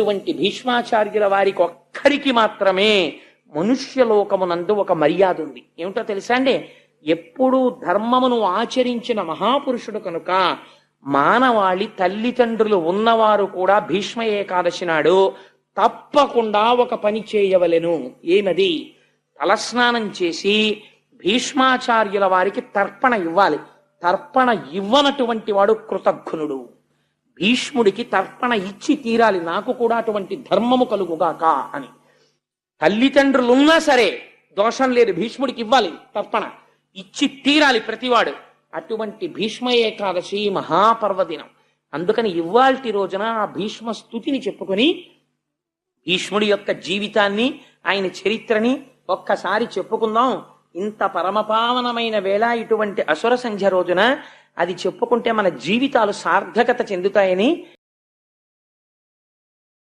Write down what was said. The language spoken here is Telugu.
అటువంటి భీష్మాచార్యుల వారికి ఒక్కరికి మాత్రమే మనుష్యలోకమునందు ఒక మర్యాద ఉంది. ఏమిటో తెలుసా అండి? ఎప్పుడూ ధర్మమును ఆచరించిన మహాపురుషుడు కనుక మానవాళి తల్లిదండ్రులు ఉన్నవారు కూడా భీష్మ ఏకాదశి నాడు తప్పకుండా ఒక పని చేయవలెను. ఏమది? తలస్నానం చేసి భీష్మాచార్యుల వారికి తర్పణ ఇవ్వాలి. తర్పణ ఇవ్వనటువంటి వాడు కృతజ్ఞనుడు భీష్ముడికి తర్పణ ఇచ్చి తీరాలి. నాకు కూడా అటువంటి ధర్మము కలుగుగాక అని. తల్లిదండ్రులున్నా సరే దోషం లేదు భీష్ముడికి ఇవ్వాలి తర్పణ. ఇచ్చి తీరాలి ప్రతివాడు. అటువంటి భీష్మ ఏకాదశి మహాపర్వదినం. అందుకని ఇవాల్టి రోజున ఆ భీష్మ స్థుతిని చెప్పుకొని భీష్ముడి యొక్క జీవితాన్ని ఆయన చరిత్రని ఒక్కసారి చెప్పుకుందాం. ఇంత పరమపావనమైన వేళ ఇటువంటి అసుర సంధ్య రోజున అది చెప్పుకుంటే మన జీవితాలు సార్థకత చెందుతాయని